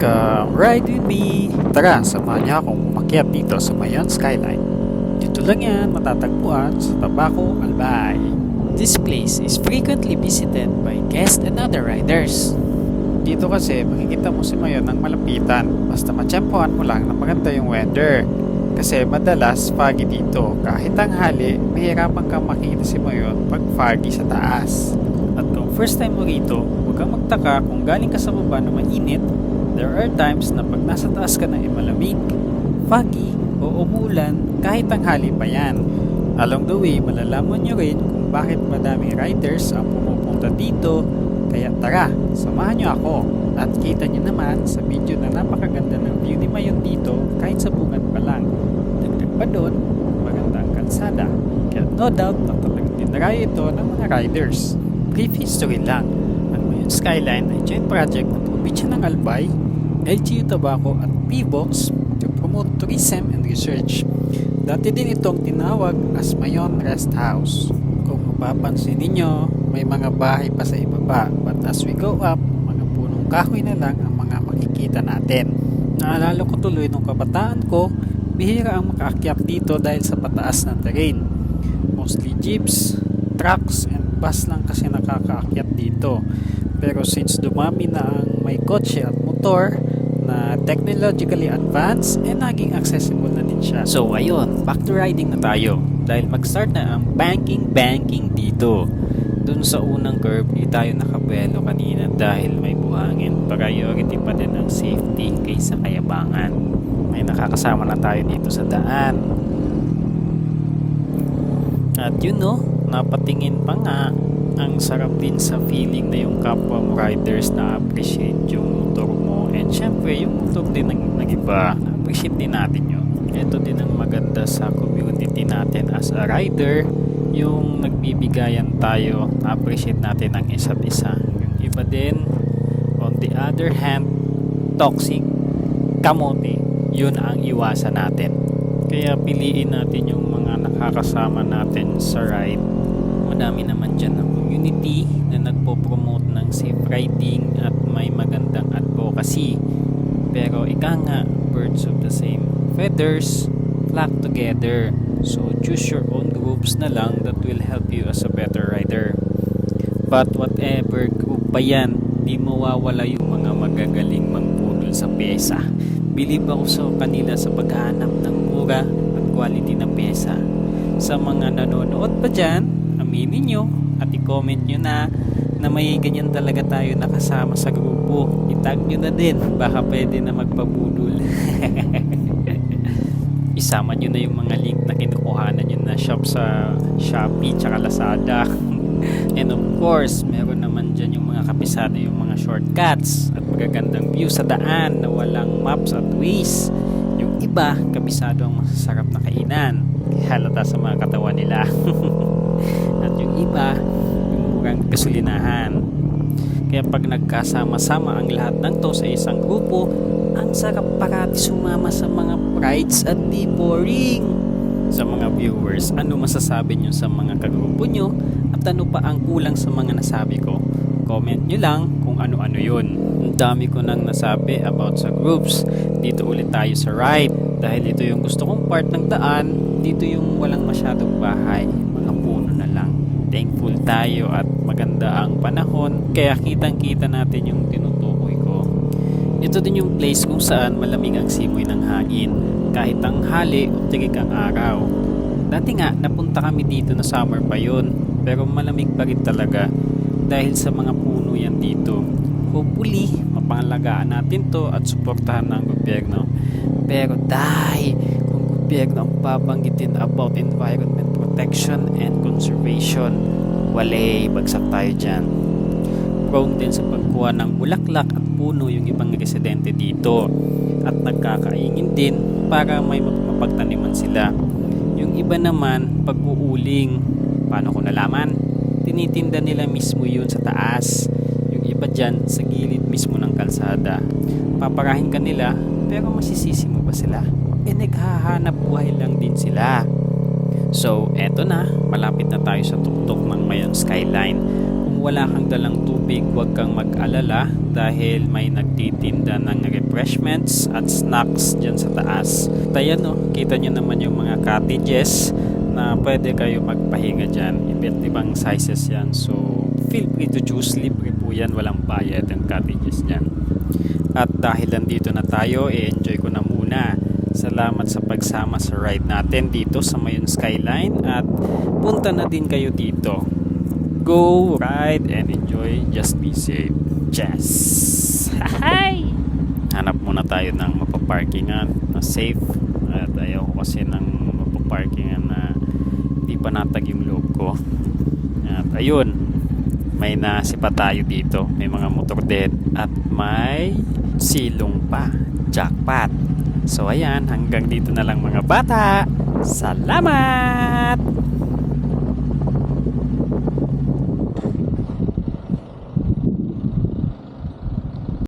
Come ride with me! Tara, samahan niya akong umakyat dito sa Mayon Skyline. Dito lang yan matatagpuan sa Tabaco, Albay. This place is frequently visited by guests and other riders. Dito kasi makikita mo si Mayon ng malapitan basta matsyempohan mo lang na maganda yung weather. Kasi madalas foggy dito. Kahit tanghali, mahirapan kang makita si Mayon pag foggy sa taas. At kung first time mo rito, huwag kang magtaka kung galing ka sa baba na mainit. There are times na pag nasa taas ka na ay malamig, foggy, o umulan kahit tanghali pa yan. Along the way, malalaman nyo rin kung bakit madaming riders ang pumupunta dito kaya tara, samahan niyo ako at kita niyo naman sa video na napakaganda ng view ni Mayon dito kahit sa bungad pa lang. Dagdag pa doon, maganda ang kalsada. Kaya no doubt na talagang dinarayo ito ng mga riders. Brief history lang. Ang Mayon Skyline ay joint project ng probinsya ng Albay, LGU Tabaco at PBOX to promote tourism and research. Dati din itong tinawag as Mayon Rest House. Kung mapapansin ninyo, may mga bahay pa sa ibaba. But as we go up, mga punong kahoy na lang ang mga makikita natin. Naalala ko tuloy nung kabataan ko, bihira ang makaakyat dito dahil sa pataas na terrain. Mostly jeeps, trucks, and bus lang kasi nakakaakyat dito. Pero since dumami na ang may kotse at motor, na technologically advanced and naging accessible na din siya. So ayun, back to riding na tayo. Dahil mag-start na ang banking-banking dito. Dun sa unang curve, di tayo nakabelo kanina dahil may buhangin. Priority pa din ang safety kaysa kayabangan. May nakakasama na tayo dito sa daan. At yun no, napatingin pa nga ang sarap din sa feeling na yung kapwa riders na appreciate yung and syempre yung motor din ng, ng iba appreciate din natin yun ito din ang maganda sa community natin as a rider. Yung nagbibigayan tayo appreciate natin ang isa't isa. Yung iba din on the other hand toxic kamote yun ang iwasan natin. Kaya piliin natin yung mga nakakasama natin sa ride. Madami naman dyan ng community na nagpo-promote ng safe riding at may magandang advocacy. Pero ika nga, birds of the same feathers flock together. So choose your own groups na lang that will help you as a better rider. But whatever group pa yan, di mawawala yung mga magagaling mangpudol sa pyesa. Believe ako sa kanila sa paghahanap ng mura at quality na pyesa. Sa mga nanonood pa dyan, aminin nyo at i-comment nyo na na may ganyan talaga tayo nakasama sa grupo. Itag nyo na din. Baka pwede na magpabudol. Isama nyo na yung mga link na kinukuhanan nyo na shop sa Shopee tsaka Lazada. And of course, meron naman dyan yung mga kapisado, yung mga shortcuts at magagandang view sa daan na walang maps at ways. Yung iba, kabisado ang masasarap na kainan. Halata sa mga katawan nila. at yung iba, yung murang gasolinahan. Kaya pag nagkasama-sama ang lahat ng to sa isang grupo, ang sarap parati sumama sa mga rides at di boring. Sa mga viewers, ano masasabi nyo sa mga kagrupo nyo at ano pa ang kulang sa mga nasabi ko? Comment nyo lang kung ano-ano yun. Ang dami ko nang nasabi about sa groups. Dito ulit tayo sa ride dahil ito yung gusto kong part ng daan. Dito yung walang masyadong bahay. Mga puno na lang. Thankful tayo at maganda ang panahon kaya kitang-kita natin yung tinutukoy ko. Ito din yung place kung saan malamig ang simoy ng hangin kahit tanghali o tigik ang araw. Dati nga napunta kami dito na summer pa yun pero malamig pa rin talaga dahil sa mga puno yan dito. Hopefully, mapangalagaan natin to at suportahan ng gobyerno. Pero dahil kung gobyerno ang babanggitin about environment protection and conservation, wale, bagsak tayo dyan. Prone din sa pagkuha ng bulaklak at puno yung ibang residente dito at nagkakaingin din para may mapagtaniman sila. Yung iba naman, pag-uuling, paano ko nalaman? Tinitinda nila mismo yun sa taas. Yung iba dyan, sa gilid mismo ng kalsada. Paparahin ka nila, pero masisisi mo ba sila? Eh, naghahanap buhay lang din sila. So, eto na, malapit na tayo sa tuktok ng Mayon Skyline. Wala kang dalang tubig, huwag kang mag-alala dahil may nagtitinda ng refreshments at snacks dyan sa taas. At ayan o, kita nyo naman yung mga cottages na pwede kayo magpahinga dyan. Iba't ibang sizes yan. So, feel free to choose. Libre po yan. Walang bayad ang cottages dyan. At dahil nandito na tayo, i-enjoy ko na muna. Salamat sa pagsama sa ride natin dito sa Mayon Skyline at punta na din kayo dito. Go, ride, and enjoy. Just be safe. Yes! Hi! Hanap muna tayo ng mapaparkingan na safe at ayaw ko kasi ng mapaparkingan na hindi pa natag yung loob ko. At ayun, may nasipa tayo dito. May mga motor din at may silong pa. Jackpot! So ayan, hanggang dito na lang mga bata. Salamat!